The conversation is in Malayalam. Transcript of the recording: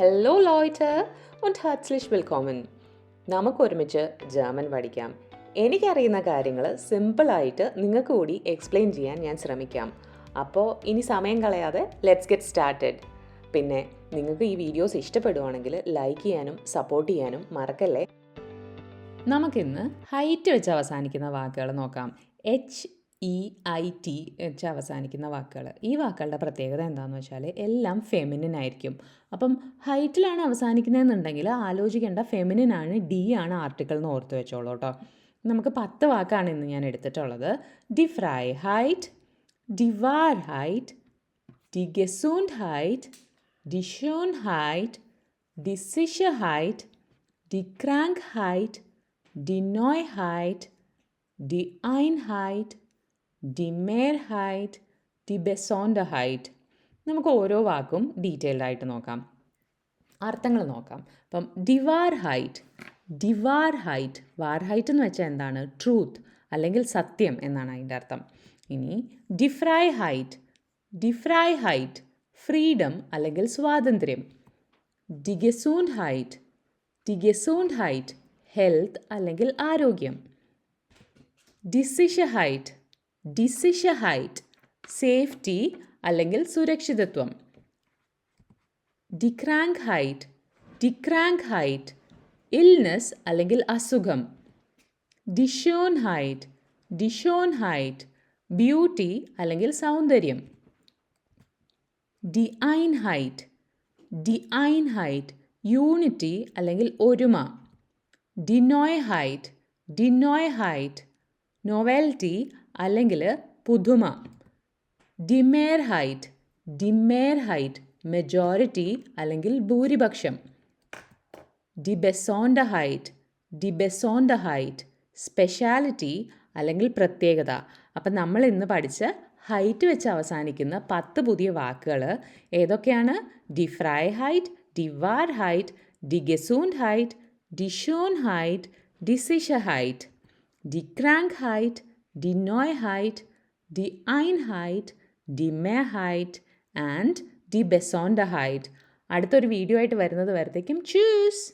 ഹലോ ലോയ്റ്റ് und herzlich willkommen. നമുക്ക് ഒരുമിച്ച് ജർമ്മൻ പഠിക്കാം. എനിക്കറിയുന്ന കാര്യങ്ങൾ സിമ്പിളായിട്ട് നിങ്ങൾക്ക് കൂടി എക്സ്പ്ലെയിൻ ചെയ്യാൻ ഞാൻ ശ്രമിക്കാം. അപ്പോൾ ഇനി സമയം കളയാതെ ലെറ്റ്സ് ഗെറ്റ് സ്റ്റാർട്ടഡ് പിന്നെ നിങ്ങൾക്ക് ഈ വീഡിയോസ് ഇഷ്ടപ്പെടുവാണെങ്കിൽ ലൈക്ക് ചെയ്യാനും സപ്പോർട്ട് ചെയ്യാനും മറക്കല്ലേ? നമുക്കിന്ന് ഹൈറ്റ് വെച്ച് അവസാനിക്കുന്ന വാക്കുകൾ നോക്കാം. എച്ച് ഇ ഐ ടി വെച്ച് അവസാനിക്കുന്ന വാക്കുകൾ ഈ വാക്കുകളുടെ പ്രത്യേകത എന്താണെന്ന് വെച്ചാൽ എല്ലാം ഫെമിനിൻ ആയിരിക്കും. അപ്പം ഹൈറ്റിലാണ് അവസാനിക്കുന്നതെന്നുണ്ടെങ്കിൽ ആലോചിക്കേണ്ട ഫെമിനിൻ ആണ് ഡി ആണ് ആർട്ടിക്കിൾ എന്ന് ഓർത്ത് വെച്ചോളൂ കേട്ടോ നമുക്ക് പത്ത് വാക്കാണ് ഇന്ന് ഞാൻ എടുത്തിട്ടുള്ളത്. ഡി ഫ്രൈ ഹൈറ്റ് ഡി വാർ ഹൈറ്റ് ഡി ഗെസൂണ്ട് ഹൈറ്റ് ഡി ഷോൺ ഹൈറ്റ് ഡി സിഷ ഹൈറ്റ് ഡി ക്രാങ്ക് ഹൈറ്റ് ഡി നോയ് ഹൈറ്റ് ഡി ഐൻ ഹൈറ്റ് ഡി മേർ ഹൈറ്റ് ഡി ബെസോണ്ട ഹൈറ്റ് നമുക്ക് ഓരോ വാക്കും ഡീറ്റെയിൽഡ് ആയിട്ട് നോക്കാം. അർത്ഥങ്ങൾ നോക്കാം. അപ്പം ഡിവാർ ഹൈറ്റ് ഡിവാർ ഹൈറ്റ്. വാർ ഹൈറ്റ് എന്ന് വെച്ചാൽ എന്താണ്? ട്രൂത്ത് അല്ലെങ്കിൽ സത്യം എന്നാണ് അതിന്റെ അർത്ഥം. ഇനി ഡിഫ്രൈ ഹൈറ്റ് ഡിഫ്രൈ ഹൈറ്റ് ഫ്രീഡം അല്ലെങ്കിൽ സ്വാതന്ത്ര്യം. ഡിഗസൂണ്ട് ഹൈറ്റ് ഡിഗസൂണ്ട് ഹൈറ്റ് ഹെൽത്ത് അല്ലെങ്കിൽ ആരോഗ്യം. ഡിസിഷ ഹൈറ്റ് ഡിസിഷ ഹൈറ്റ് സേഫ്റ്റി അല്ലെങ്കിൽ സുരക്ഷിതത്വം. ഡിക്രാങ്ക് ഹൈറ്റ് ഡിക്രാങ്ക് ഹൈറ്റ് ഇൽനെസ് അല്ലെങ്കിൽ അസുഖം. ഡിഷോൺ ഹൈറ്റ് ഡിഷോൺ ഹൈറ്റ് ബ്യൂട്ടി അല്ലെങ്കിൽ സൗന്ദര്യം. ഡിഐൻ ഹൈറ്റ് ഡിഐൻ ഹൈറ്റ് യൂണിറ്റി അല്ലെങ്കിൽ ഒരുമ. ഡിനോയ് ഹൈറ്റ് ഡിനോയ് ഹൈറ്റ് നോവൽറ്റി അല്ലെങ്കിൽ പുതുമ. ഡിമേർ ഹൈറ്റ് ഡിമേർ ഹൈറ്റ് മെജോറിറ്റി അല്ലെങ്കിൽ ഭൂരിപക്ഷം. ഡിബെസോണ്ട ഹൈറ്റ് ഡിബെസോണ്ട ഹൈറ്റ് സ്പെഷ്യാലിറ്റി അല്ലെങ്കിൽ പ്രത്യേകത. അപ്പം നമ്മൾ ഇന്ന് പഠിച്ച ഹൈറ്റ് വെച്ച് അവസാനിക്കുന്ന പത്ത് പുതിയ വാക്കുകൾ ഏതൊക്കെയാണ്? ഡിഫ്രൈ ഹൈറ്റ് ഡിവാർ ഹൈറ്റ് ഡിഗസൂണ്ട് ഹൈറ്റ് ഡിഷോൺ ഹൈറ്റ് ഡിസിഷ ഹൈറ്റ് ഡിക്രാങ്ക് ഹൈറ്റ് ഹൈറ്റ് ഡി ഐൻ ഹൈറ്റ് ഡിമേ ഹൈറ്റ് ആൻഡ് ഡി ബെസോണ്ട ഹൈറ്റ് അടുത്തൊരു വീഡിയോ ആയിട്ട് വരുന്നത് വരത്തേക്കും ചൂസ്